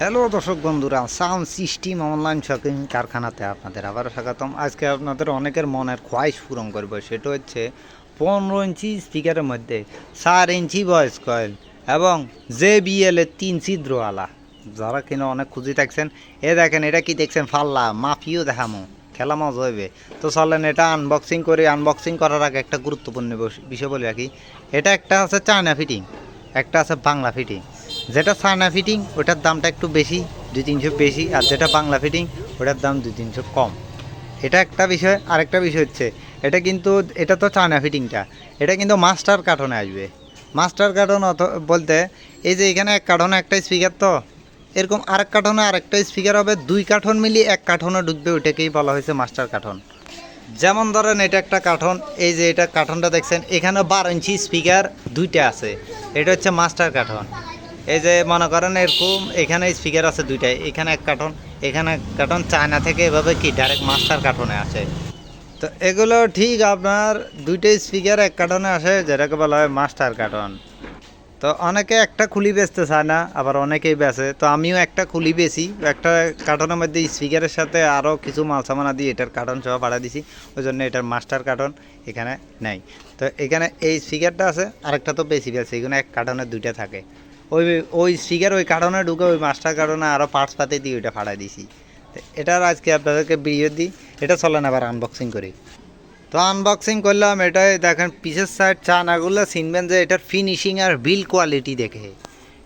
Hello দর্শক বন্ধুরা, sound system online shopping কারখানাতে আপনাদের আবারও স্বাগতম। আজকে আপনাদের অনেকের মনের খোয়াইশ পূরণ করব, সেটা হচ্ছে পনেরো ইঞ্চি স্পিকারের মধ্যে চার ইঞ্চি ভয়েস কয়েল এবং জে বিএল এর তিন ছিদ্রওয়ালা। যারা কিনা অনেক খুঁজে থাকছেন, এ দেখেন, এটা কি দেখছেন? ফাল্লা, মাফিও দেখামো, খেলা মজা হইবে। তো চলেন, এটা আনবক্সিং করে আনবক্সিং করার আগে একটা গুরুত্বপূর্ণ বিষয় বলে রাখি। এটা একটা আছে চায়না ফিটিং একটা আছে বাংলা ফিটিং যেটা চায়না ফিটিং ওটার দামটা একটু বেশি, দুই তিনশো বেশি, আর যেটা বাংলা ফিটিং ওটার দাম দুই তিনশো কম। এটা একটা বিষয়, আরেকটা বিষয় হচ্ছে, এটা কিন্তু, এটা তো চায়না ফিটিংটা এটা কিন্তু মাস্টার কার্টনে আসবে। মাস্টার কার্টন অত বলতে, এই যে এখানে এক কার্টনে একটা স্পিকার তো, এরকম আরেক কার্টনে আরেকটা স্পিকার হবে, দুই কার্টন মিলিয়ে এক কার্টনে ঢুকবে, ওইটাকেই বলা হয়েছে মাস্টার কার্টন যেমন ধরেন, এটা একটা কার্টন এই যে এটা কার্টনটা দেখছেন, এখানে বারো ইঞ্চি স্পিকার দুইটা আছে, এটা হচ্ছে মাস্টার কার্টন এই যে মনে করেন এরকম, এখানে স্পিকার আছে দুইটাই, এখানে এক কার্টন, এখানে এক কার্টন, চায়না থেকে এভাবে কি ডাইরেক্ট মাস্টার কার্টনে আসে? তো এগুলো ঠিক আপনার দুইটাই স্পিকার এক কার্টনে আসে, যেটাকে বলা হয় মাস্টার কার্টন তো অনেকে একটা খুলি বেচতে চায় না, আবার অনেকেই বেচে। তো আমিও একটা খুলি বেশি একটা কার্টনের মধ্যে স্পিকারের সাথে আরও কিছু মাল সামানা দিয়ে এটার কার্টন সহ ভাড়া দিছি, ওই জন্য এটার মাস্টার কার্টন এখানে নেই। তো এখানে এই স্পিকারটা আছে, আরেকটা তো বেশি বেশি এখানে এক কার্টনে দুইটা থাকে। ওই ওই স্পিকার ওই কার্টনে ঢুকে ওই মাস্টার কার্টনে আরও পার্টস পাতে দিয়ে ওইটা ভাড়া দিছি। এটার আজকে আপনাদেরকে ভিডিও দিই। এটা চলেন আবার আনবক্সিং করি। তো আনবক্সিং করলাম, এটাই দেখেন পিসের সাইড চানাগুলো চিনবেন যে এটার ফিনিশিং আর বিল কোয়ালিটি দেখে।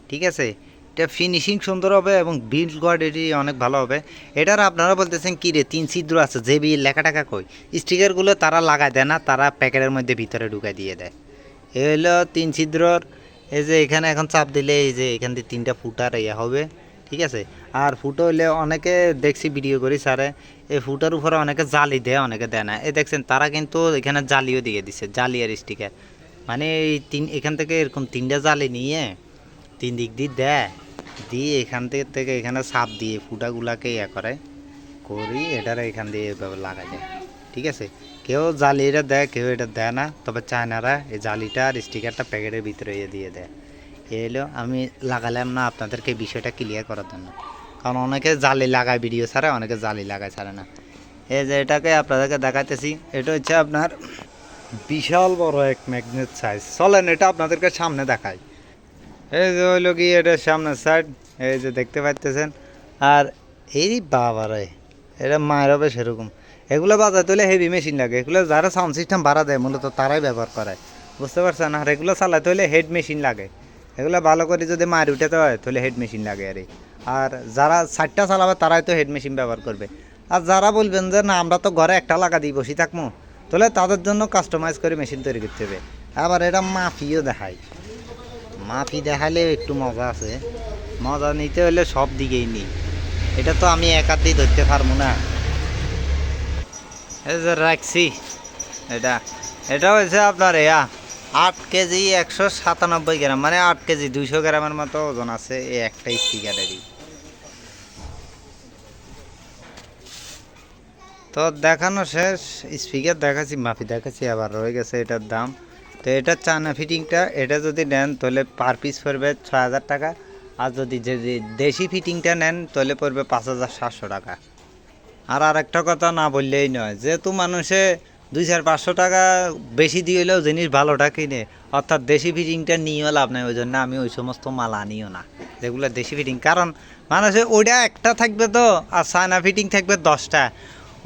ঠিক আছে? এটা ফিনিশিং সুন্দর হবে এবং বিল কোয়ালিটি অনেক ভালো হবে। এটার আপনারা বলতেছেন, কি রে, তিন ছিদ্র আছে, যে বিল লেখা টাকা কই? স্টিকারগুলো তারা লাগায় দেয় না, তারা প্যাকেটের মধ্যে ভিতরে ঢুকাই দিয়ে দেয়। এ হলো তিন ছিদ্রর এই যে এখানে এখন চাপ দিলে এই যে এখান দিয়ে তিনটা ফুটার ইয়ে হবে, ঠিক আছে? আর ফুটো হইলে অনেকে দেখছি ভিডিও করি স্যারে এই ফুটার উপরে অনেকে জালি দেয়, অনেকে দেয় না। এই দেখছেন, তারা কিন্তু এখানে জালিও দিয়ে দিছে, জালি আর স্টিকার মানে এই তিন, এখান থেকে এরকম তিনটা জালি নিয়ে তিন দিক দিয়ে দেয়, দিয়ে এখান থেকে থেকে এখানে সাপ দিয়ে ফুটাগুলাকে ইয়ে করে, করি, এটারে এখান দিয়ে এভাবে লাগা যায় ঠিক আছে? কেউ জালি এটা দেয়, কেউ এটা দেয় না। তবে চায়নারা এই জালিটা আর স্টিকারটা প্যাকেটের ভিতরে দিয়ে দেয়। এ হলো আমি লাগালাম না আপনাদেরকে বিষয়টা ক্লিয়ার করার জন্য। কারণ অনেকে জালি লাগায় ভিডিও ছাড়ে, অনেকে জালি লাগায় ছাড়ে না। এই যে এটাকে আপনাদেরকে দেখাইতেছি, এটা হচ্ছে আপনার বিশাল বড় এক ম্যাগনেট সাইজ চলেন, এটা আপনাদেরকে সামনে দেখাই। এই যে হইল কি, এটার সামনের সাইড এই যে দেখতে পাইতেছেন। আর এই বাবারে এটা মায়ের হবে সেরকম এগুলো বাজাতে হলে হেভি মেশিন লাগে। এগুলো যারা সাউন্ড সিস্টেম ভাড়া দেয়, মূলত তারাই ব্যবহার করে। বুঝতে পারছেন? আর এগুলো চালাতে হলে হেড মেশিন লাগে। এগুলো ভালো করে যদি মার উঠাতে হয়, তাহলে হেড মেশিন লাগে আরে আর যারা সাইডটা চালাবে, তারাই তো হেড মেশিন ব্যবহার করবে। আর যারা বলবেন যে, না, আমরা তো ঘরে একটা লাগা দিই বসি থাকব তাহলে তাদের জন্য কাস্টমাইজ করে মেশিন তৈরি করতে হবে। আবার এটা মাফিও দেখায়। মাফি দেখালে একটু মজা আছে। মজা নিতে হলে সব দিকেই নিই। এটা তো আমি একাতেই ধরতে পারব না। এই যে রাখছি। এটা এটা হয়েছে আপনার এয়া আট কেজি একশো সাতানব্বই গ্রাম মানে আট কেজি দুইশো গ্রামের মতো ওজন আছে এই একটা স্পিকারেরই তো দেখানো শেষ, স্পিকার দেখাচ্ছি, মাফি দেখাচ্ছি, আবার রয়ে গেছে এটার দাম। তো এটা চায়না ফিটিংটা এটা যদি নেন তাহলে পার পিস পড়বে ছয় হাজার টাকা। আর যদি যদি দেশি ফিটিংটা নেন, তাহলে পড়বে পাঁচ হাজার সাতশো টাকা। আর আরেকটা কথা না বললেই নয়, যেহেতু মানুষে দুই চার পাঁচশো টাকা বেশি দিয়ে হলেও জিনিস ভালোটা কিনে, অর্থাৎ দেশি ফিটিংটা নিয়েও লাভ নেই, ওই জন্য আমি ওই সমস্ত মাল আনিও না, যেগুলো দেশি ফিটিং। কারণ মানুষে ওইটা একটা থাকবে তো, আর চায়না ফিটিং থাকবে দশটা।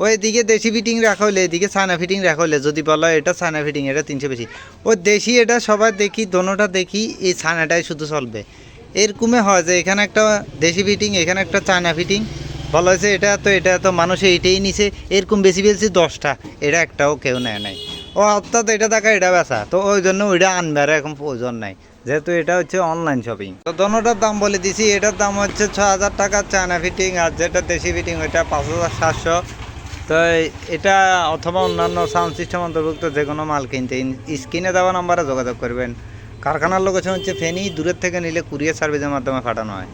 ওই দিকে দেশি ফিটিং রাখা হলে, এদিকে চায়না ফিটিং রাখা হলে, যদি বলো এটা চায়না ফিটিং, এটা তিনশো বেশি। ওই দেশি এটা সবাই দেখি, দোনোটা দেখি, এই চায়নাটাই শুধু চলবে। এরকমে হয় যে এখানে একটা দেশি ফিটিং এখানে একটা চায়না ফিটিং বলা হয়েছে এটা তো এটা তো মানুষে এটাই নিছে। এরকম বেশি বেশি দশটা, এটা একটাও কেউ নেয় নাই। ও, অর্থাৎ এটা দেখা, এটা বেচা। তো ওই জন্য ওইটা আনবে আর এখন প্রয়োজন নাই। যেহেতু এটা হচ্ছে অনলাইন শপিং তো দোনোটার দাম বলে দিছি, এটার দাম হচ্ছে ছ হাজার টাকা চায়না ফিটিং আর যেটা দেশি ফিটিং ওইটা পাঁচ হাজার সাতশো। তো এটা অথবা অন্যান্য সাউন্ড সিস্টেম অন্তর্ভুক্ত যে কোনো মাল কিনতে, স্ক্রিনে দেওয়া নাম্বারে যোগাযোগ করবেন। কারখানার লোকেশন হচ্ছে ফেনী দূরের থেকে নিলে কুরিয়ার সার্ভিসের মাধ্যমে পাঠানো হয়।